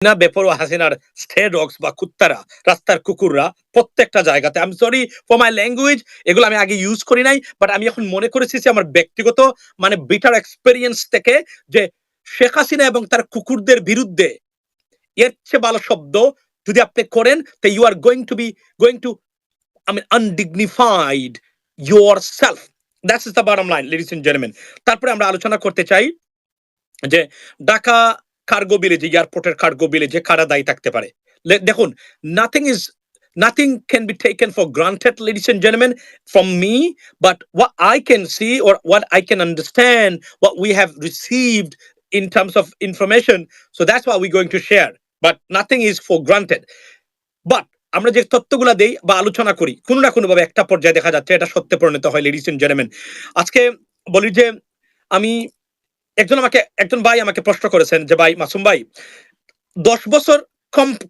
না বেপরোয়া হাসিনার স্টে ডগস বা কুত্তারা, রাস্তার কুকুররা প্রত্যেকটা জায়গাতে। আমি সরি ফর মাই ল্যাঙ্গুয়েজ এগুলো আমি আগে ইউজ করি নাই বাট আমি এখন মনে করেছি যে আমার ব্যক্তিগত মানে বিটার এক্সপেরিয়েন্স থেকে যে শেখ হাসিনা এবং তার কুকুরদের বিরুদ্ধে এর চেয়ে ভালো শব্দ যদি আপনি করেন তো you are going to be going to I undignified yourself that's is the bottom line ladies and gentleman তারপরে আমরা আলোচনা করতে চাই যে ঢাকা কার্গো বিলেজে এয়ারপোর্টের কার্গো বিলেজে কারা দায়ী থাকতে পারে? দেখুন nothing is nothing can be taken for granted ladies and gentleman from me but what I can see or what I can understand what we have received in terms of information so that's what we going to share but nothing is for granted but আমরা যে তথ্যগুলো দেই বা আলোচনা করি, কোনো না কোনোভাবে একটা পর্যায়ে দেখা যাচ্ছে, এটা সত্যে পরিণত হয় লেডিস এন্ড জেন্টলম্যান আজকে বলি যে, আমি একজন আমাকে, একজন ভাই আমাকে প্রশ্ন করেছেন যে, ভাই, মাসুম ভাই, দশ বছর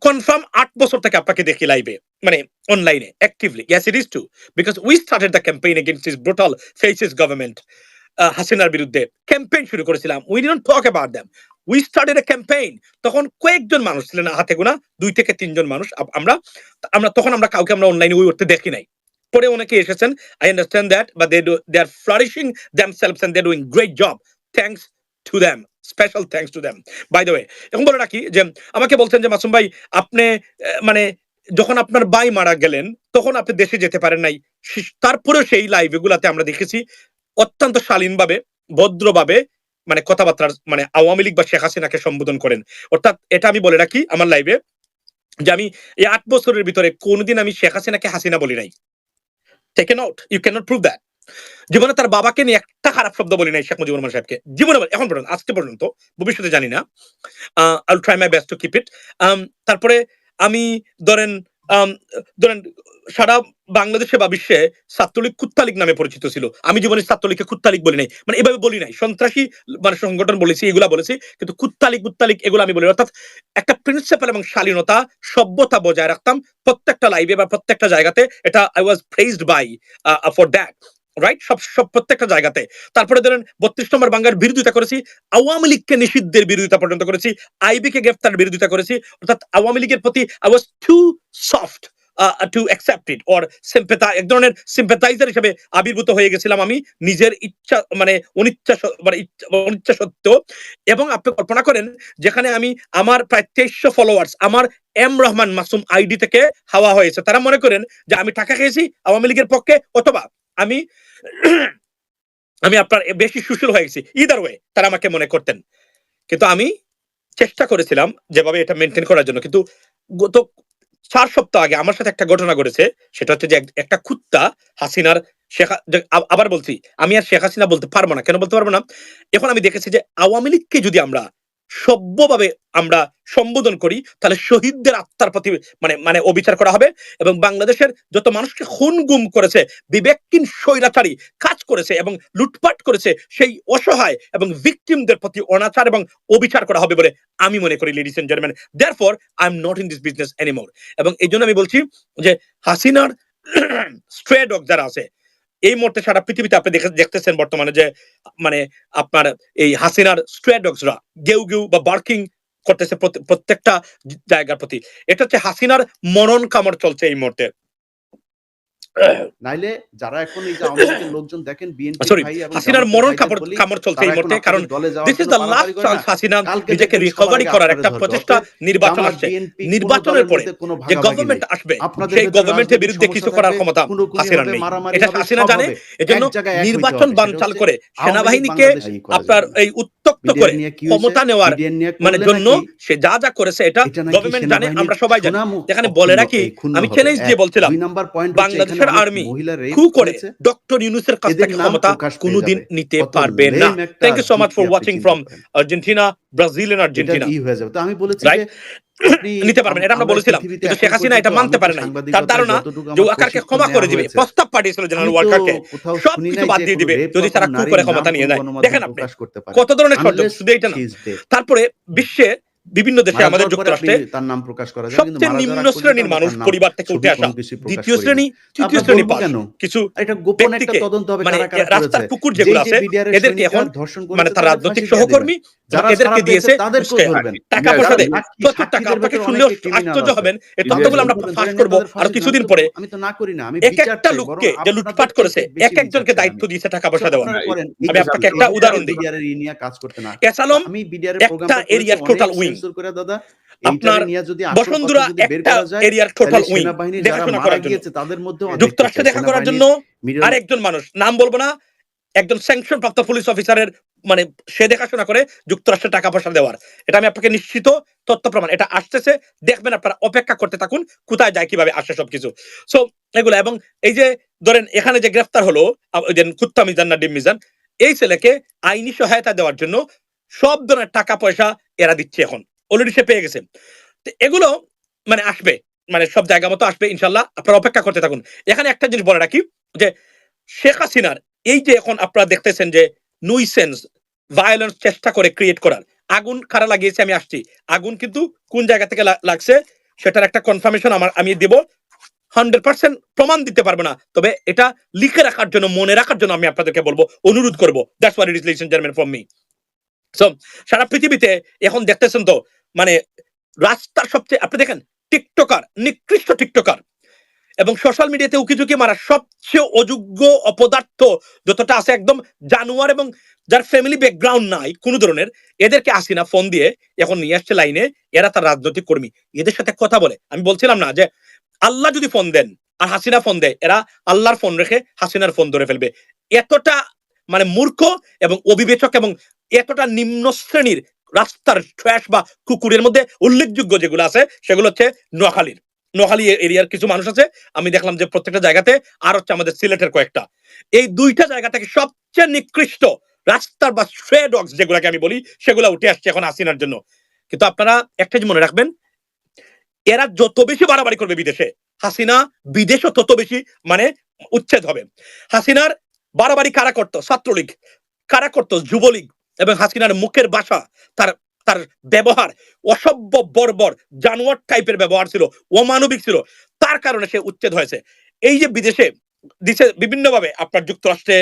কনফার্ম আট বছর থেকে আপনাকে দেখি লাইভে মানে অনলাইনে actively yes it is too because we started the campaign against this brutal fascist government হাসিনার বিরুদ্ধে ক্যাম্পেইন শুরু করেছিলাম we didn't talk about them we started a campaign তখন কয়েকজন মানুষ ছিলেন হাতে গোনা, দুই থেকে তিনজন মানুষ আমরা আমরা, তখন আমরা কাউকে আমরা অনলাইনে ওই করতে দেখি নাই, পরে অনেকে এসেছেন আই আন্ডারস্ট্যান্ড দ্যাট বা they they are flourishing themselves and they doing great job thanks to them special thanks to them by the way এখন বলে রাখি যে আমাকে বলছেন যে, মাসুম ভাই, আপনি মানে যখন আপনার ভাই মারা গেলেন, তখন আপনি দেশে যেতে পারেন নাই। তারপরেও সেই লাইভ এগুলাতে আমরা দেখেছি অত্যন্ত শালীনভাবে, ভদ্রভাবে মানে কথাবার্তা মানে আওয়ামী লীগ বা শেখ হাসিনাকে সম্বোধন করেন। অর্থাৎ এটা আমি বলে রাখি আমার লাইভে যে আমি এই আট বছরের ভিতরে কোনোদিন আমি শেখ হাসিনাকে হাসিনা বলি নাই। Take note you cannot prove that জীবনে তার বাবাকে নিয়ে একটা খারাপ শব্দ বলি নাই শেখ মুজিবুর রহমান সাহেবকে। জীবনে এখন পর্যন্ত, আজকে পর্যন্ত, ভবিষ্যতে জানি না। I try my best to keep it তারপরে আমি ধরেন ধরেন, সারা বাংলাদেশে বা বিশ্বে ছাত্রলীগ কুত্তালীগ নামে পরিচিত ছিল। আমি জীবনে ছাত্রলীগকে কুত্তালিক বলি নাই। মানে এভাবে বলি নাই। সন্ত্রাসী মানে সংগঠন বলেছি, এগুলা বলেছি, কিন্তু কুত্তালিক কুত্তালীগ এগুলো আমি বলি অর্থাৎ একটা প্রিন্সিপাল এবং শালীনতা, সভ্যতা বজায় রাখতাম প্রত্যেকটা লাইভে বা প্রত্যেকটা জায়গাতে। এটা I was praised by for that right সব সব প্রত্যেকটা জায়গাতে। তারপরে ধরেন বত্রিশ নম্বর বাংলার বিরোধিতা করেছি, আওয়ামী লীগকে নিষিদ্ধের বিরোধিতা পর্যন্ত করেছি আইবি কে গ্রেফতার বিরোধিতা করেছি, অর্থাৎ আওয়ামী লীগের প্রতি I was too soft to accept it or এক ধরনের হিসেবে আবির্ভূত হয়ে গেছিলাম আমি নিজের ইচ্ছা মানে অনিচ্ছা মানে অনিচ্ছা এবং আপনি কল্পনা করেন যেখানে আমি আমার প্রায় তেইশশো ফলোয়ার্স আমার এম রহমান মাসুম আইডি থেকে হাওয়া হয়েছে। তারা মনে করেন যে আমি টাকা খেয়েছি আওয়ামী লীগের পক্ষে, অথবা আমি আমি আপনার বেশি সুশীল হয়ে গেছি। ইদার ওয়ে তারা আমাকে মনে করতেন। কিন্তু আমি চেষ্টা করেছিলাম যেভাবে এটা মেনটেন করার জন্য। কিন্তু গত চার সপ্তাহ আগে আমার সাথে একটা ঘটনা ঘটেছে। সেটা হচ্ছে যে একটা কুত্তা হাসিনার শেখ আবার বলছি, আমি আর শেখ হাসিনা বলতে পারব না। কেন বলতে পারব না? এখন আমি দেখেছি যে আওয়ামী লীগকে যদি আমরা সভ্যভাবে আমরা সম্বোধন করি, তাহলে শহীদদের আত্মার প্রতি মানে মানে অবিচার করা হবে এবং বাংলাদেশের যত মানুষকে খুন গুম করেছে, বিবেকহীন স্বৈরাচারী কাজ করেছে এবং লুটপাট করেছে, সেই অসহায় এবং ভিকটিমদের প্রতি অনাচার এবং অবিচার করা হবে বলে আমি মনে করি ladies and gentleman therefore I am not in this business anymore এবং এই জন্য আমি বলছি যে হাসিনার স্ট্রে ডগ যারা আছে এই মুহূর্তে সারা পৃথিবীতে আপনি দেখে- দেখতেছেন বর্তমানে যে মানে আপনার এই হাসিনার স্ট্রেডক্সরা গেউ গেউ বা বার্কিং করতেছে প্রত্যে- প্রত্যেকটা জায়গার প্রতি। এটা হচ্ছে হাসিনার মরণ কামড় চলছে এই মুহূর্তে। নাইলে যারা এখন এই যে লীগের লোকজন দেখেন বিএনপি Sorry, ভাই এবং হাসিনার মরণ ভাইদের কামড় চলছে এই মুহূর্তে কারণ দিস ইজ পালাপালি লাস্ট চান্স হাসিনা নিজেকে রিকভারি করার একটা প্রচেষ্টা নির্বাচন আসছে নির্বাচনের পরে যে গভর্নমেন্ট আসবে সেই গভর্নমেন্টের বিরুদ্ধে কিছু করার ক্ষমতা হাসিনার নেই। এটা হাসিনা জানে এজন্য নির্বাচন বানচাল করে সেনাবাহিনীকে আপনার এই উত্তক্ত করে ক্ষমতা নেওয়ার মানে জন্য সে যা যা করেছে এটা গভর্নমেন্ট জানে আমরা সবাই জানি। যেখানে বলে রাখি আমি চ্যালেঞ্জ দিয়ে বলছিলাম বাংলাদেশের আর্মি করে। ডক্টর ইউনুসের কাছ থেকে ক্ষমতা কোনোদিন নিতে পারবে না। Thank you so much for watching from Argentina Brazil and Argentina হয়ে যাবে। তো আমি বলেছি নিতে পারবেন এটা আমরা বলেছিলাম। কিন্তু শেখ হাসিনা এটা মানতে পারে নাই তার ধারণা যে ওয়াকারকে ক্ষমা করে দিবে প্রস্তাব পাঠিয়েছিল জেনারেল ওয়াকারকে সব কিছু বাদ দিয়ে দিবে যদি তারা কু করে ক্ষমতা নিয়ে যায় দেখেন আপনি। কত ধরনের ষড়যন্ত্র শুধু এটা না। তারপরে বিশ্বে বিভিন্ন দেশে আমাদের যুক্তরাষ্ট্রে তার নাম প্রকাশ করা যায় কিন্তু সবচেয়ে মারা নিম্ন শ্রেণির মানুষ পরিবার থেকে উঠে আসা দ্বিতীয় শ্রেণি তৃতীয় শ্রেণি পাস কেন? কিছু এটা গোপন একটা তদন্ত হবে মানে কারা কারা রাস্তার কুকুর যেগুলো আছে এদেরকে এখন ধর্ষণ মানে তার রাজনৈতিক। সহকর্মী যারা এদেরকে দিয়েছে তাদের ধরবেন। টাকা পয়সা দেয় প্রচুর টাকা আপনাকে criminal আশ্চর্য হবেন এই তথ্যগুলো আমরা ফাঁস করব আরও কিছুদিন পরে আমি তো না করি না আমি এক একটা লোককে যে লুটপাট করেছে এক একজনকে দায়িত্ব। দিয়েছে টাকা পয়সা দেওয়ার আমি আপনাকে একটা উদাহরণ দিই। বিডিআর এর ই নিয়ে কাজ করতে না এসালম আমি বিডিআর এর একটা এরিয়ার করেছি, total অনেক করে দাদা। আপনার এইটারে নিয়ে যদি আসল বসুন্ধরা কথা যদি বের একটা এরিয়ার টোটাল উইং দেখাশোনা করার জন্য। তাদের মধ্যেও যুক্তরাষ্ট্রে দেখা করার জন্য আরেকজন মানুষ নাম বলব না একজন স্যাংশন প্রাপ্ত পুলিশ অফিসারের মানে সে দেখাশোনা করে যুক্তরাষ্ট্রে টাকা পয়সা দেওয়ার। এটা আমি আপনাকে নিশ্চিত তথ্য প্রমাণ এটা আসতেছে। দেখবেন আপনারা অপেক্ষা করতে থাকুন কোথায় যায় কীভাবে আসে সবকিছু। সো এগুলো এবং এই যে ধরেন এখানে যে গ্রেফতার হলো কুত্তা মিজান না ডিম মিজান এই ছেলেকে আইনি সহায়তা দেওয়ার জন্য সব ধরনের টাকা পয়সা এরা দিচ্ছে এখন। অলরেডি সে পেয়ে গেছে। এগুলো মানে আসবে। মানে সব জায়গা মতো আসবে ইনশাল্লাহ আপনারা অপেক্ষা করতে থাকুন। এখানে একটা জিনিস বলে রাখি যে শেখ হাসিনার এই যে এখন আপনারা দেখতেছেন যে নুইসেন্স ভায়োলেন্স চেষ্টা করে ক্রিয়েট করার, আগুন কারা লাগিয়েছে আমি আসছি। আগুন কিন্তু কোন জায়গা থেকে লাগছে সেটার একটা কনফার্মেশন আমার আমি দেব। হান্ড্রেড পার্সেন্ট প্রমাণ দিতে পারব না। তবে এটা লিখে রাখার জন্য, মনে রাখার জন্য আমি আপনাদেরকে বলব, অনুরোধ করব। That's what it is listen German from me so সারা পৃথিবীতে এখন দেখতেছেন তো মানে রাস্তার সবচেয়ে, আপনি দেখেন, টিকটকার, নিকৃষ্ট টিকটকার। এবং সোশ্যাল মিডিয়াতে উকিঝুঁকি মারা সবচেয়ে অযোগ্য অপদার্থ যতটা আছে একদম জানোয়ার এবং যার ফ্যামিলি ব্যাকগ্রাউন্ড নাই, কোনো ধরনের, এদেরকে আসি না ফোন দিয়ে এখন নিয়ে আসছে লাইনে এরা তার রাজনৈতিক কর্মী। এদের সাথে কথা বলে। আমি বলছিলাম না যে, আল্লাহ যদি ফোন দেন, আর হাসিনা ফোন দেয়, এরা আল্লাহর ফোন রেখে হাসিনার ফোন ধরে ফেলবে। এতটা মানে মূর্খ এবং অবিবেচক এবং এতটা নিম্ন শ্রেণির রাস্তার ট্র্যাশ বা কুকুরের মধ্যে উল্লেখযোগ্য যেগুলো আছে, সেগুলো হচ্ছে নোয়াখালীর। নোয়াখালী এরিয়ার কিছু মানুষ আছে, আমি দেখলাম যে প্রত্যেকটা জায়গাতে আর হচ্ছে আমাদের সিলেটের কয়েকটা। এই দুইটা জায়গা থেকে সবচেয়ে নিকৃষ্ট রাস্তার বা স্ট্রে ডগস যেগুলোকে আমি বলি, সেগুলো উঠে আসছে এখন হাসিনার জন্য। কিন্তু আপনারা একটা মনে রাখবেন, এরা যত বেশি বাড়াবাড়ি করবে বিদেশে, হাসিনা বিদেশও তত বেশি মানে উচ্ছেদ হবে। হাসিনার বাড়াবাড়ি কারা করতো? ছাত্রলীগ। কারা করতো? যুবলীগ। এবং হাসিনার মুখের বাসা তার তার ব্যবহার অসভ্য, বর্বর, জানোয়ার টাইপের ব্যবহার ছিল, অমানবিক ছিল। তার কারণে সে উচ্ছেদ হয়েছে। এই যে বিদেশে দিছে বিভিন্নভাবে আপনার যুক্তরাষ্ট্রে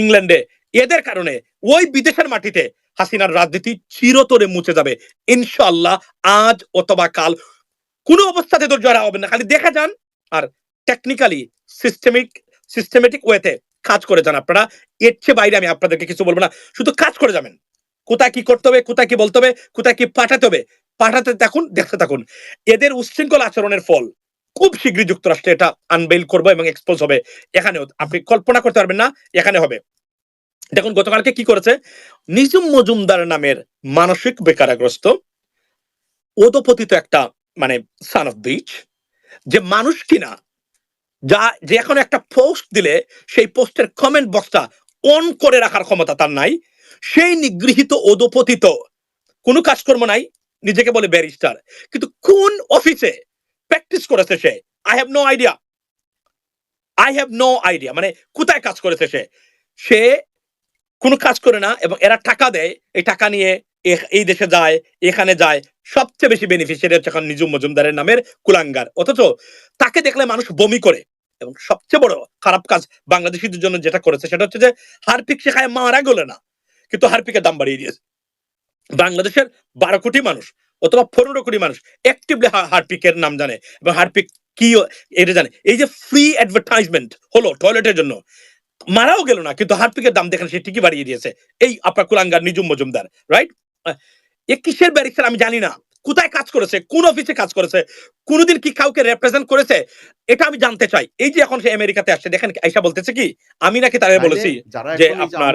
ইংল্যান্ডে, এদের কারণে ওই বিদেশের মাটিতে হাসিনার রাজনীতি চিরতরে মুছে যাবে। ইনশাল্লাহ আজ অথবা কাল কোনো অবস্থাতে ধৈর্য হারা হবে না। খালি দেখা যান আর টেকনিক্যালি সিস্টেমিক সিস্টেমেটিক ওয়েতে কাজ করে যান আপনারা। এর চেয়ে বাইরে আমি আপনাদেরকে কিছু বলব না। শুধু কাজ করে যাবেন। কোথায় কি করতে হবে, কোথায় কি বলতে হবে, কোথায় কি পাঠাতে হবে, পাঠাতে থাকুন, দেখতে থাকুন। এদের উচ্ছৃঙ্খল আচরণের ফল। খুব শীঘ্রই যুক্তরাষ্ট্রে এটা আনবেইল করব এবং এক্সপোজ হবে। এখানেও আপনি কল্পনা করতে পারবেন না, এখানে হবে। দেখুন, গতকালকে কি করেছে? নিজুম মজুমদার নামের মানসিক বেকারাগ্রস্ত ওদপতিত একটা মানে সান অফ বিচ যে মানুষ কিনা যা, যে এখন একটা পোস্ট দিলে সেই পোস্টের কমেন্ট বক্সটা অন করে রাখার ক্ষমতা তার নাই, সেই নিগৃহীত ওদপতিত কোনো কাজকর্ম নাই, নিজেকে বলে ব্যারিস্টার কিন্তু কোন অফিসে প্র্যাকটিস করেছে সে? I have no idea I have no idea মানে কোথায় কাজ করেছে সে? সে কোনো কাজ করে না এবং এরা টাকা দেয়, এই টাকা নিয়ে এই দেশে যায়, এখানে যায়, সবচেয়ে বেশি বেনিফিশিয়ারি হচ্ছে এখন নিজুম মজুমদারের নামের কুলাঙ্গার। অথচ তাকে দেখলে মানুষ বমি করে। এবং সবচেয়ে বড় খারাপ কাজ বাংলাদেশিদের জন্য যেটা করেছে সেটা হচ্ছে যে হারপিক শেখায় মারা গেলে না, কিন্তু হারপিকের দাম বাড়িয়ে দিয়েছে। বাংলাদেশের বারো কোটি মানুষ অথবা পনেরো কোটি মানুষ অ্যাক্টিভলি হারপিকের নাম জানে। এবং হারপিক কি এটা জানে। এই যে ফ্রি অ্যাডভার্টাইজমেন্ট হলো টয়লেটের জন্য, মারাও গেল না, কিন্তু হারপিকের দাম দেখেন সে ঠিকই বাড়িয়ে দিয়েছে। এই আপনার কুলাঙ্গার নিজুম মজুমদার রাইট এ কিসের ব্যারিস্টার আমি জানি না। কোথায় কাজ করেছে কোন অফিসে কাজ করেছে কোনোদিন কি কাউকে রেপ্রেজেন্ট করেছে এটা আমি জানতে চাই। এই যে এখন সে আমেরিকাতে আসছে দেখেন আইসা বলতেছে কি আমি নাকি তারে বলেছি যে আপনার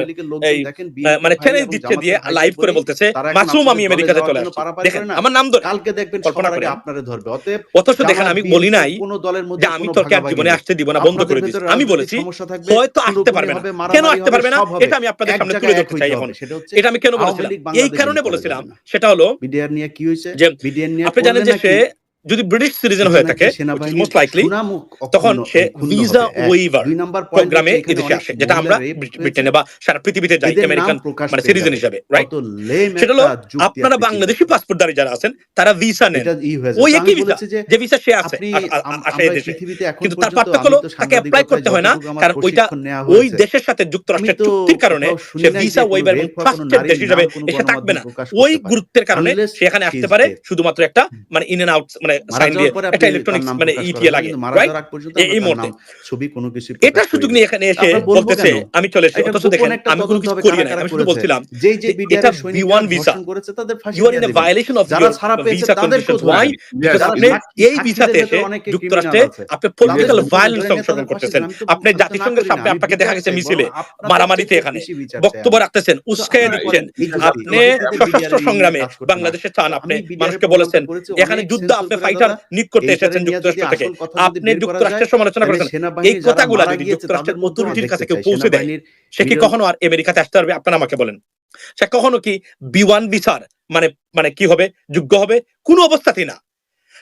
এই, মানে ভাই দিচ্ছে দিয়ে লাইভ করে বলতেছে মাসুম আমি আমেরিকাতে চলে আসছি। দেখেন আমার নাম ধরে কালকে দেখবেন কল্পনা করেন। আপনারে ধরবে। অতএব অথচ দেখেন আমি বলি নাই কোন দলের মধ্যে যে আমি তোকে আর জীবনে আসতে দিব না বন্ধ করে দিচ্ছি আমি বলেছি হয়তো আসতে পারবে না। কেন আসতে পারবে না? এটা আমি আপনাদের সামনে তুলে ধরতে চাই এখন। সেটা হচ্ছে এটা আমি কেন বলেছিলাম? এই কারণে বলেছিলাম সেটা হলো বিডিআর নিয়ে কি হয়েছে? যে আপনি জানেন যে সে যদি ব্রিটিশ সিটিজেন হয়ে থাকে মোস্ট লাইকলি তখন সে ভিসা ওয়েভার প্রোগ্রামে এদেশে আসে যেটা আমরা ব্রিটেনে বা সারা পৃথিবীতে যাই আমেরিকান মানে সিটিজেন হিসাবে রাইট সেটা হলো আপনারা বাংলাদেশি পাসপোর্টধারী যারা আছেন তারা ভিসা নেন। ওই একই visa, যে ভিসা সে আছে আসে দেশে কিন্তু তার পার্থক্য হলো তাকে অ্যাপ্লাই করতে হয় না কারণ ওইটা ওই দেশের সাথে যুক্তরাষ্ট্রের চুক্তির কারণে সে ভিসা ওয়েভার rape বা কোনো ট্রাস্টেড দেশ হিসেবে এসে থাকবে না। ওই গুরুত্বের কারণে সে এখানে আসতে পারে শুধুমাত্র একটা মানে ইন এন্ড আউট মানে মারা সাইন দিয়ে একটা আপনি ইলেকট্রনিক্স মানে লাগে এই- মুহূর্তে। ছবি কোনো কিছু এটা সুযোগ নিয়ে এখানে এসে বলতেছে আমি চলে এসেছি অথচ দেখেন আমি কোনো কিছু করি না আমি শুধু বলছিলাম যে যে এটা B1 করেছে তাদের ফাঁসি you are in violation of যারা ছাড়া পেয়েছে ভিসা তাদেরকেও ওয়াই আপনি এই ভিসাতে এসে যুক্তরাষ্ট্রে আপনি পলিটিক্যাল ভায়োলেন্স অংশগ্রহণ করতেছেন। আপনি জাতিসংঘের সামনে আপনাকে দেখা গেছে মিছিলে মারামারিতে এখানে বক্তব্য রাখতেছেন উস্কাইয়ে দিচ্ছেন আপনি সশস্ত্র সংগ্রামে বাংলাদেশে চান আপনি মানুষকে বলেছেন এখানে যুদ্ধ আপনি ফাইটার নিয়োগ করতে এসেছেন যুক্তরাষ্ট্র থেকে। আপনি যুক্তরাষ্ট্রের সমালোচনা করেছেন। এই কথাগুলা যদি যুক্তরাষ্ট্রের অথরিটির কাছে কেউ পৌঁছে দেয় সে কি কখনো আর আমেরিকাতে আসতে পারবে? আপনারা আমাকে বলেন। সে কখনো কি বিচার মানে মানে কি হবে? যোগ্য হবে? কোনো অবস্থাতেই না।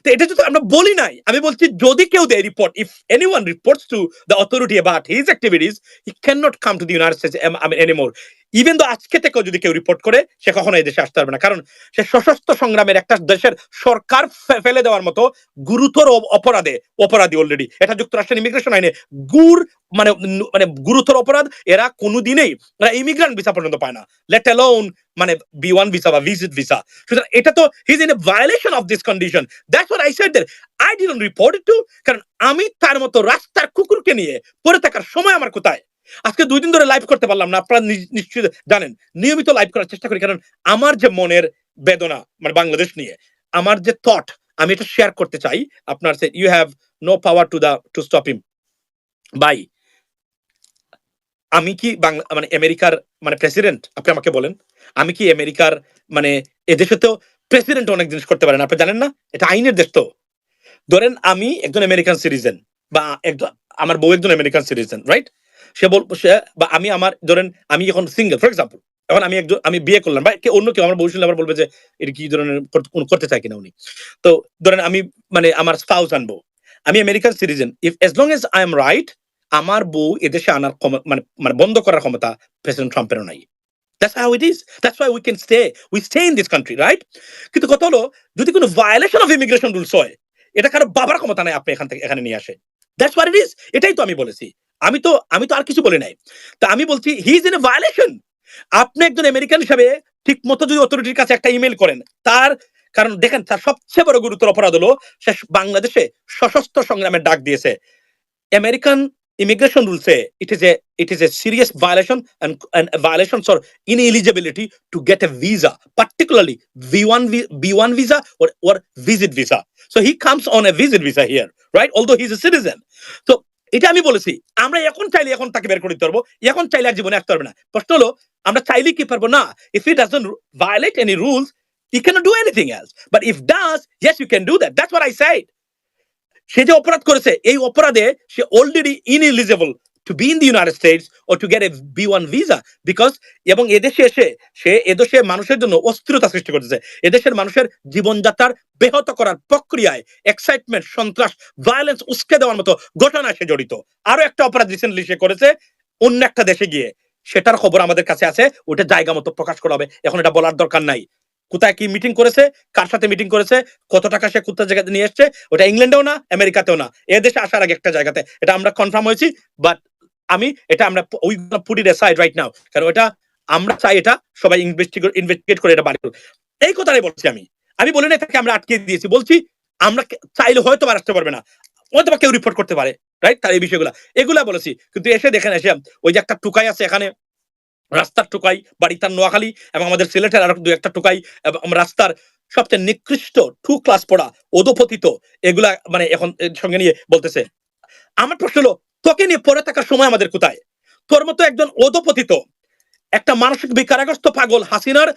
তো এটা যদি আমরা বলি নাই আমি বলছি যদি কেউ দেয় report if anyone reports to the authority about his activities he can not come to the United States anymore even though আজকে থেকেও যদি কেউ রিপোর্ট করে, সে কখনো এই দেশে আসতে পারবে না। কারণ সে সশস্ত্র সংগ্রামের একটা দেশের সরকার ফেলে দেওয়ার মতো গুরুতর অপরাধে, অপরাধী অলরেডি এটা যুক্তরাষ্ট্রের ইমিগ্রেশন আইনে গুর মানে মানে গুরুতর অপরাধ, এরা কোনোদিনেই, এরা ইমিগ্রান্ট ভিসা পর্যন্ত পায় না। লেট অ্যালোন মানে বি ওয়ান ভিসা বা ভিজিট ভিসা সুতরাং এটা তো his in a violation of this condition that's what I said I didn't report to কারণ আমি তার মতো রাস্তার কুকুরকে নিয়ে পড়ে থাকার সময় আমার কোথায়? আজকে দুই দিন ধরে লাইভ করতে পারলাম না, আপনারা নিশ্চয়ই জানেন। নিয়মিত লাইভ করার চেষ্টা করি, কারণ আমার যে মনের বেদনা মানে বাংলাদেশ নিয়ে, আমার যে থট আমি এটা শেয়ার করতে চাই। আপনার you have no power to the to stop him by আমি কি বাংলা মানে আমেরিকার মানে প্রেসিডেন্ট আপনি আমাকে বলেন। আমি কি আমেরিকার মানে এদেশে তো প্রেসিডেন্ট অনেক জিনিস করতে পারেন আপনি জানেন না? এটা আইনের দেশ তো। ধরেন আমি একজন আমেরিকান সিটিজেন বা একজন আমার বউ একজন আমেরিকান সিটিজেন রাইট সে বল সে বা আমি আমার ধরেন আমি এখন সিঙ্গেল ফর এক্সাম্পল এখন আমি একজন আমি বিয়ে করলাম বা অন্য কেউ আমার বউ আবার বলবে যে এটা কি ধরনের করতে চায় কিনা উনি তো ধরেন আমি মানে আমার স্পাউস আনব আমি American citizen if as long as I am right আমার বউ এদেশে আনার মানে মানে বন্ধ করার ক্ষমতা প্রেসিডেন্ট ট্রাম্পেরও নাই That's how it is. That's why we can stay. We stay in this country, right? কিন্তু কথা হলো যদি কোনো ভায়োলেশন অফ ইমিগ্রেশন রুলস হয় এটা কারও বাবার ক্ষমতা নাই আপনি এখান থেকে এখানে নিয়ে আসে দ্যাটস হোয়াট ইট ইজ এটাই তো আমি বলেছি আমি তো আমি তো আর কিছু বলে নাই। তা আমি বলছি he is in a violation আপনি একজন আমেরিকান হিসাবে ঠিক মতো যদি অথরিটির কাছে একটা ইমেল করেন, তার, কারণ দেখেন, তার সবচেয়ে বড় গুরুতর অপরাধ হলো, সে বাংলাদেশে সশস্ত্র সংগ্রামের ডাক দিয়েছে। American immigration রুলসে it is a it is a serious violation and violation for ineligibility to get a visa particularly B one B one visa or or visit visa so he comes on a visit visa here right although he is a citizen তো এটা আমি বলেছি, আমরা এখন চাইলে এখন তাকে বের করে দিতে পারব, এখন চাইলে আর জীবনে আসতে পারবে না। প্রশ্ন হলো, আমরা চাইলে কি পারব? না if it doesn't violate any rules he can do anything else but if does yes you can do that that's what I said সে যে অপরাধ করেছে, এই অপরাধে সে already ineligible to be in the United States O to get a B one visa because এবং এদেশে এসে, সে এদেশে মানুষের জন্য অস্থিরতা সৃষ্টি করতেছে। এদেশের মানুষের জীবনযাত্রার ব্যাহত করার প্রক্রিয়ায় এক্সাইটমেন্ট সন্ত্রাস ভায়োলেন্স উস্কে দেওয়ার মতো ঘটনায় সে জড়িত। আরও একটা অপরাধ রিসেন্টলি সে করেছে, অন্য একটা দেশে গিয়ে। সেটার খবর আমাদের কাছে আছে, ওটা জায়গা মতো প্রকাশ করা হবে। এখন এটা বলার দরকার নাই। কোথায় কি মিটিং করেছে, কার সাথে মিটিং করেছে, কত টাকা সে কোথায় জায়গাতে নিয়ে এসছে, ওটা ইংল্যান্ডেও না, আমেরিকাতেও না। এদেশে আসার আগে একটা জায়গাতে। এটা আমরা কনফার্ম হয়েছি বাট আমি এটা আমরা we put it right now কারণ এটা আমরা চাই এটা সবাই ইনভেস্টিগেট করে এটা করুক। এই কথাটাই বলছি আমি। আমি বলি না তাকে আমরা আটকে দিয়েছি। বলছি, আমরা চাইলে হয়তো বা আসতে পারবে না। হয়তো বা কেউ রিপোর্ট করতে পারে রাইট তার এই বিষয়গুলো। এগুলা বলেছি। কিন্তু এসে দেখেন, এসে ওই যে একটা টুকাই আছে এখানে, রাস্তার টুকাই, বাড়ি তার নোয়াখালী এবং আমাদের সিলেটের আরও দু একটা টুকাই এবং রাস্তার সবচেয়ে নিকৃষ্ট টু ক্লাস পড়া, অধপতিত। এগুলা মানে এখন সঙ্গে নিয়ে বলতেছে। আমার প্রশ্ন হলো তোকে নিয়ে পড়ে থাকার সময় আমাদের কোথায়? তোর মতো একজন অধপতিত, একটা মানসিক বিকারাগ্রস্ত পাগল হাসিনার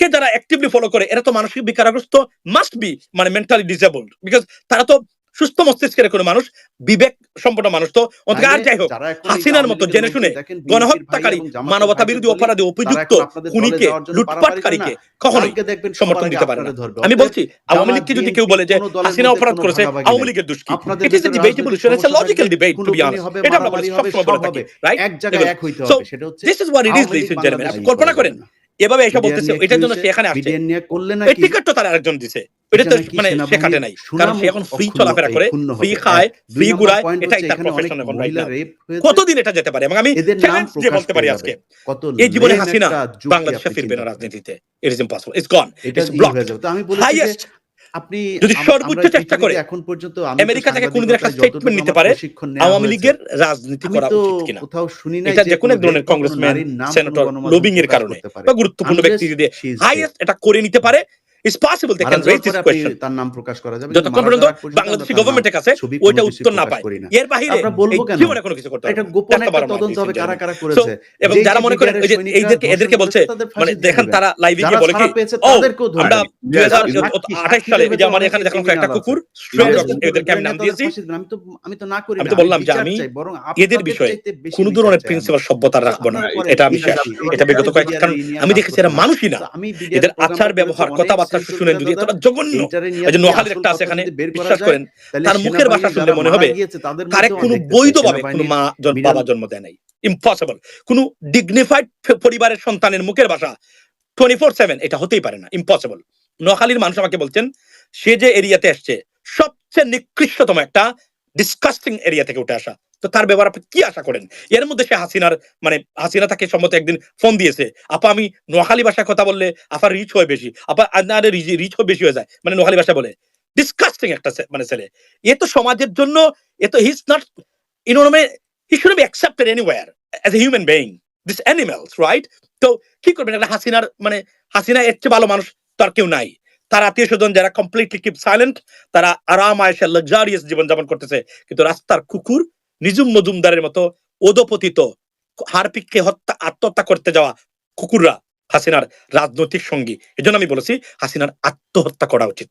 কে যারা অ্যাক্টিভলি ফলো করে, এরা তো মানসিক বিকারগ্রস্ত মাস্ট বি মানে মেন্টালি ডিসেবলড বিকজ তারা তো সুস্থ মস্তিষ্কের কোনো মানুষ বিবেক সম্পন্ন মানুষ তো। অন্তত আর যাই হোক হাসিনার মতো জেনে শুনে গণহত্যাকারী মানবতা বিরোধী অপরাধে দলে খুনিকে লুটপাটকারীকে কখনোই সমর্থন দিতে পারে না। আমি বলছি আওয়ামী লীগকে যদি কেউ বলে যে হাসিনা অপরাধ করেছে আওয়ামী লীগের দোষ কি আপনাদের ইট ইজ ভেতরে debatable issue it's logical debate to be honest এটা আমরা বলি সবসময় বলে থাকি রাইট এক জায়গায় এক হইতে হবে সেটা হচ্ছে this is what it is কল্পনা করেন এভাবে এসে বলতেছে এটার জন্য? সে এখানে আসছে। করলে টিকিট তো তারা আরেকজন দিছে। এটা তো মানে সে কাটে নাই। কারণ সে এখন ফ্রি চলাফেরা করে ফ্রি খায় ফ্রি ঘুরায় এটাই তার প্রফেশন এখন রাইট মহিলা নাও rape হয়েছে। কতদিন এটা যেতে পারে? এবং আমি এদের নাম চ্যালেঞ্জ দিয়ে প্রকাশ বলতে পারি আজকে। এই জীবনে হাসিনা বাংলাদেশে ফিরবে না রাজনীতিতে। It is impossible it's gone it's block যাবে। তো আমি বলেছি হাইয়েস্ট আপনি যদি সর্বোচ্চ চেষ্টা করে এখন পর্যন্ত আমেরিকা থেকে কোনোদিন একটা স্টেটমেন্ট নিতে পারে আওয়ামী লীগের রাজনীতি করা উচিত কিনা? কোথাও শুনি নাই এটা যে কোনো ধরনের কংগ্রেসম্যান সেনেটর লবিং এর কারণে বা গুরুত্বপূর্ণ ব্যক্তি যদি হাইয়েস্ট এটা করে নিতে পারে it's possible they can raise this তার নাম প্রকাশ করা যাবে যতক্ষণ পর্যন্ত বাংলাদেশি গভর্নমেন্টের কাছে ওইটা উত্তর না পায়। এর বাইরে আমরা বলব কেন? জীবনে কোনো কিছু করতে এটা গোপন একটা তদন্ত হবে কারা কারা করেছে? এবং যারা মনে করেন ওই যে এইদেরকে এদেরকে বলছে মানে দেখেন তারা লাইভে গিয়ে বলে কি তাদেরকেও। আমরা দুই হাজার সাক্ষী- আঠাশ সালে যে আমার এখানে দেখলাম একটা কুকুর এদেরকে আমি নাম দিয়েছি আমি তো আমি তো না করি আমি তো বললাম যে আমি এদের বিষয়ে কোন ধরনের প্রিন্সিপাল। সভ্যতা রাখব না। এটা আমি এটা বিগত কয়েক কারণ আমি দেখেছি এরা মানুষই না আমি এদের আচার ব্যবহার কথাবার্তা censorship শুনে করে যদি। এতটা জঘন্য। এই যে আসল একটা আছে এখানে বিশ্বাস করেন তার মুখের ভাষা শুনলে মনে হবে কোনো বৈধভাবে কোনো মা বাবা জন্ম দেয় নাই। ইম্পসিবল কোনো ডিগনিফাইড পরিবারের সন্তানের মুখের ভাষা টোয়েন্টি ফোর সেভেন এটা হতেই পারে না। ইম্পসিবল নোয়াখালীর মানুষ আমাকে বলছেন সে যে এরিয়াতে আসছে সবচেয়ে নিকৃষ্টতম একটা ডিসকাস্টিং এরিয়া থেকে উঠে আসা। তো তার ব্যবহার আপনি কি আশা করেন? এর মধ্যে সে হাসিনার মানে হাসিনা তাকে সম্মত একদিন ফোন দিয়েছে, আপা, আমি নোয়াখালী ভাষায় কথা বললে আপার রিচ হয় বেশি, আপা আপনার রিচ হয় বেশি হয়ে যায়। মানে নোয়াখালী ভাষা বলে। ডিসকাস্টিং একটা মানে ছেলে। এ তো সমাজের জন্য, এ তো his not should be accepted as a human this animals right তো কি করবেন? একটা হাসিনার মানে হাসিনা এর চেয়ে ভালো মানুষ তো আর কেউ নাই। তার আত্মীয় স্বজন যারা কমপ্লিটলি কিপ সাইলেন্ট তারা আরাম আয়েসা লাক্সারিয়াস জীবনযাপন করতেছে, কিন্তু রাস্তার কুকুর নিজুম মজুমদারের মতো ওদপতিত হারপিককে হত্যা, আত্মহত্যা করতে যাওয়া কুকুররা হাসিনার রাজনৈতিক সঙ্গী। এজন্য আমি বলেছি, হাসিনার আত্মহত্যা করা উচিত।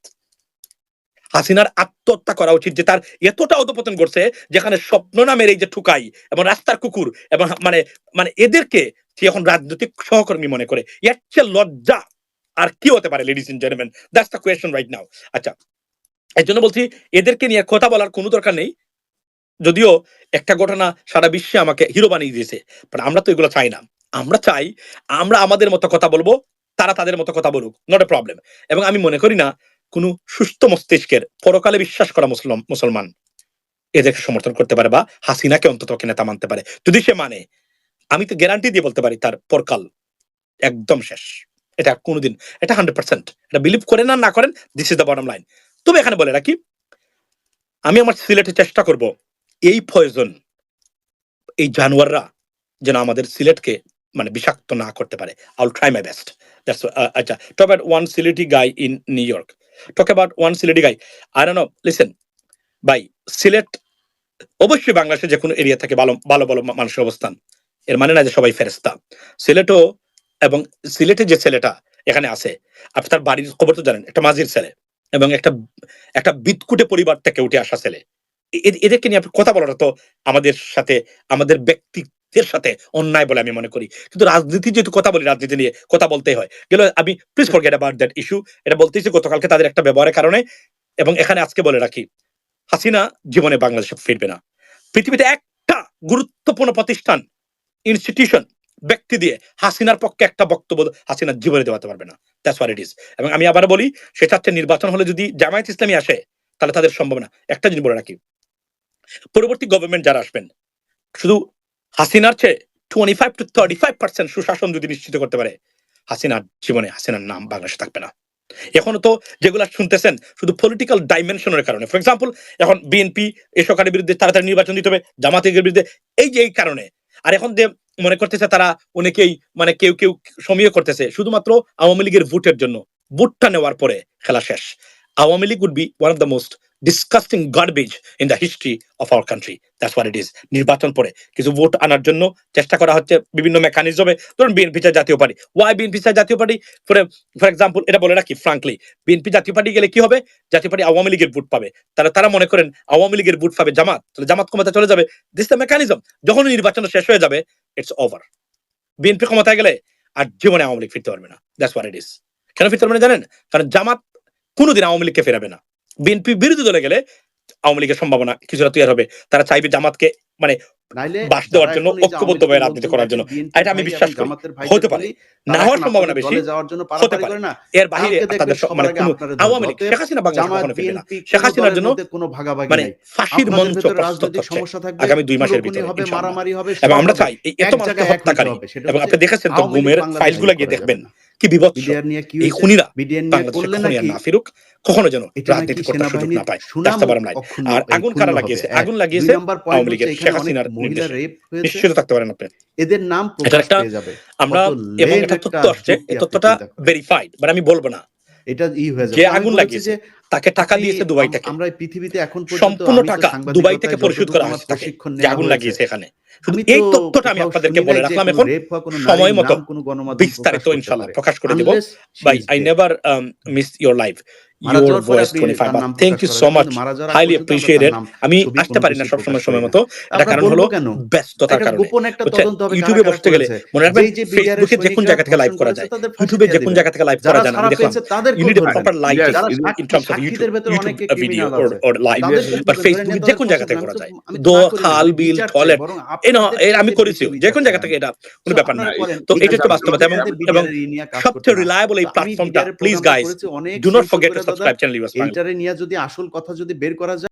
হাসিনার আত্মহত্যা করা উচিত যে তার এতটা অধপতন করছে যেখানে স্বপ্ন নামের এই যে ঠুকাই এবং রাস্তার কুকুর এবং মানে মানে এদেরকে সে এখন রাজনৈতিক সহকর্মী মনে করে। এর চেয়ে লজ্জা আর কি হতে পারে ladies and gentleman that's the question right now আচ্ছা এর জন্য বলছি, এদেরকে নিয়ে কথা বলার কোনো দরকার নেই। যদিও একটা ঘটনা সারা বিশ্বে আমাকে হিরো বানিয়ে দিয়েছে বাট আমরা তো এগুলো চাই না। আমরা চাই আমরা আমাদের মতো কথা বলব, তারা তাদের মতো কথা বলুক নট এ প্রবলেম এবং আমি মনে করি না কোনো সুস্থ মস্তিষ্কের পরকালে বিশ্বাস করা মুসলমান মুসলমান এদেরকে সমর্থন করতে পারে বা হাসিনাকে অন্তত নেতা মানতে পারে। যদি সে মানে আমি তো গ্যারান্টি দিয়ে বলতে পারি তার পরকাল একদম শেষ। এটা কোনোদিন, এটা হান্ড্রেড পার্সেন্ট এটা বিলিভ করেন আর না করেন this is the bottom line তবে এখানে বলে রাখি, আমি আমার সিলেটে চেষ্টা করব এই পয়জন এই জানোয়াররা যেন আমাদের সিলেটকে মানে বিষাক্ত না করতে পারে। আউল ট্রাই মাই বেস্ট আচ্ছা talk about one Sylheti guy in New York talk about one Sylheti guy don't know listen by Sylhet অবশ্যই বাংলাদেশে যে কোনো এরিয়া থেকে ভালো ভালো ভালো মানুষের অবস্থান। এর মানে না যে সবাই ফেরেস্তা সিলেটও এবং সিলেটের যে ছেলেটা এখানে আছে, আপনি তার বাড়ির খবর তো জানেন, একটা মাঝির ছেলে এবং একটা একটা বিদকুটে পরিবার থেকে উঠে আসা ছেলে। এদেরকে নিয়ে কথা বলাটা তো আমাদের সাথে, আমাদের ব্যক্তিত্বের সাথে অন্যায় বলে আমি মনে করি। কিন্তু রাজনীতি যেহেতু কথা বলি, রাজনীতি নিয়ে কথা বলতেই হয়। গেল, আমি please forget about that issue এটা বলতেছি গতকালকে তাদের একটা ব্যবহারের কারণে এবং এখানে আজকে বলে রাখি, হাসিনা জীবনে বাংলাদেশে ফিরবে না। পৃথিবীতে একটা গুরুত্বপূর্ণ প্রতিষ্ঠান ইনস্টিটিউশন ব্যক্তি দিয়ে হাসিনার পক্ষে একটা বক্তব্য হাসিনার জীবনে দেওয়াতে পারবে না। দ্যাটস হোয়াট ইট ইজ এবং আমি আবার বলি, সেটা হচ্ছে নির্বাচন হলে যদি জামায়াত ইসলামী আসে, তাহলে তাদের সম্ভব না একটা জিনিস বলে রাখি পরবর্তী গভর্নমেন্ট যারা আসবেন, শুধু হাসিনার চেয়ে twenty five to thirty five percent সুশাসন যদি নিশ্চিত করতে পারে, হাসিনার জীবনে হাসিনার নাম বাংলাদেশে থাকবে না। এখনও তো যেগুলা শুনতেছেন, শুধু পলিটিক্যাল ডাইমেনশনের কারণে। ফর এক্সাম্পল এখন বিএনপি এই সরকারের বিরুদ্ধে তাড়াতাড়ি নির্বাচন দিতে হবে, জামাতের বিরুদ্ধে, এই যে এই কারণে। আর এখন যে মনে করতেছে তারা অনেকেই মানে কেউ কেউ সমীহ করতেছে, শুধুমাত্র আওয়ামী লীগের ভোটের জন্য। ভোটটা নেওয়ার পরে খেলা শেষ। Awami League would be one of the most disgusting garbage in the history of our country. That's what it is. নির্বাচন পরে কিছু ভোট আনার জন্য চেষ্টা করা হচ্ছে বিভিন্ন মেকানিজমে ধরুন বিএনপি চায় জাতীয় পার্টি ওয়াই বিএনপি চায় জাতীয় পার্টি ফর ফর এক্সাম্পল এটা বলে রাখি ফ্রাঙ্কলি বিএনপি জাতীয় পার্টি গেলে কি হবে? জাতীয় পার্টি আওয়ামী লীগের ভোট পাবে। তারা তারা মনে করেন আওয়ামী লীগের ভোট পাবে জামাত। তাহলে জামাত ক্ষমতা চলে যাবে। দিস দ্য মেকানিজম যখন নির্বাচন শেষ হয়ে যাবে ইটস ওভার বিএনপি ক্ষমতায় গেলে আর জীবনে আওয়ামী লীগ ফিরতে পারবে না। দ্যাটস হোয়াট ইট ইস কেন ফিরতে পারবে না জানেন? কারণ জামাত কোনোদিন আওয়ামী লীগকে ফেরাবে না। বিএনপি বিরোধী দলে গেলে আওয়ামী লীগের সম্ভাবনা কিছুটা তৈরি হবে। তারা চাইবে জামাতকে মানে নাইলে বাস দেওয়ার জন্য, ঐক্যবদ্ধ হয়ে রাজনীতি করার জন্য। এটা আমি বিশ্বাস করি। হতে পারে। না হওয়ার সম্ভাবনা বেশি হতে পারে। এর বাহিরে তাদের মানে আওয়ামী লীগ শেখ হাসিনা বাংলাদেশ কখনো ফিরবে না শেখ হাসিনার জন্য কোনো ভাগাভাগি মানে ফাঁসির মঞ্চ প্রস্তুত হচ্ছে আগামী দুই মাসের ভিতরে মারামারি হবে এবং আমরা চাই এই এত মানুষকে হত্যাকারী এবং আপনি দেখেছেন তো গুমের ফাইলগুলো গিয়ে দেখবেন কি বিভৎস এই খুনিরা বাংলাদেশে নাকি না ফিরুক কখনো যেন রাজনীতি করার সুযোগ না পায় bottom line। অক্ষুণ্ণ- আর আগুন কারা লাগিয়েছে আগুন লাগিয়েছে আওয়ামী লীগের শেখ হাসিনার মহিলা নির্দেশে। রেপ হয়েছে। নিশ্চিত থাকতে পারেন আপনি এদের নাম এটা প্রকাশ একটা আমরা এবং এটা তথ্য আসছে এই তথ্যটা ভেরিফাইড বাট আমি বলব না। এটা ই হয়ে যাবে। যে আগুন লাগিয়েছে, তাকে টাকা আপনি- দিয়েছে দুবাই থেকে আমরা পৃথিবীতে এখন সম্পূর্ণ টাকা দুবাই থেকে পরিশোধ করা যতটুকু হয়েছে তাকে যে আগুন লাগিয়েছে এখানে। শুধু এই তথ্যটা আমি আপনাদেরকে বলে রাখলাম এখন rape হওয়া কোনো সময় মতো বিস্তারিত প্রকাশ করে দেব। Bye I never miss your life your voice twenty five thank you so much highly appreciated আমি আসতে পারি না সবসময় সময় মতো। এটা কারণ হলো ব্যস্ততার কারণে। ইউটিউবে বসতে গেলে মনে রাখবেন ফেসবুকে যে কোন জায়গা থেকে লাইভ করা যায়। ইউটিউবে যে কোন জায়গা থেকে লাইভ করা যায় না দেখলাম criminal or, আছে। or live. তাদের But ধরে Facebook নিয়ে যে কোন জায়গা থেকে করা যায়। দো খাল বিল টয়লেট আমি করেছি যে কোন জায়গা থেকে এটা কোনো ব্যাপার না তো এটা হচ্ছে বাস্তবতা এবং এবং সবচেয়ে রিলায়েবল এই প্ল্যাটফর্মটা please guys do not forget to. Subscribe channel US এইটারে নিয়ে যদি আসল কথা যদি বের করা যায়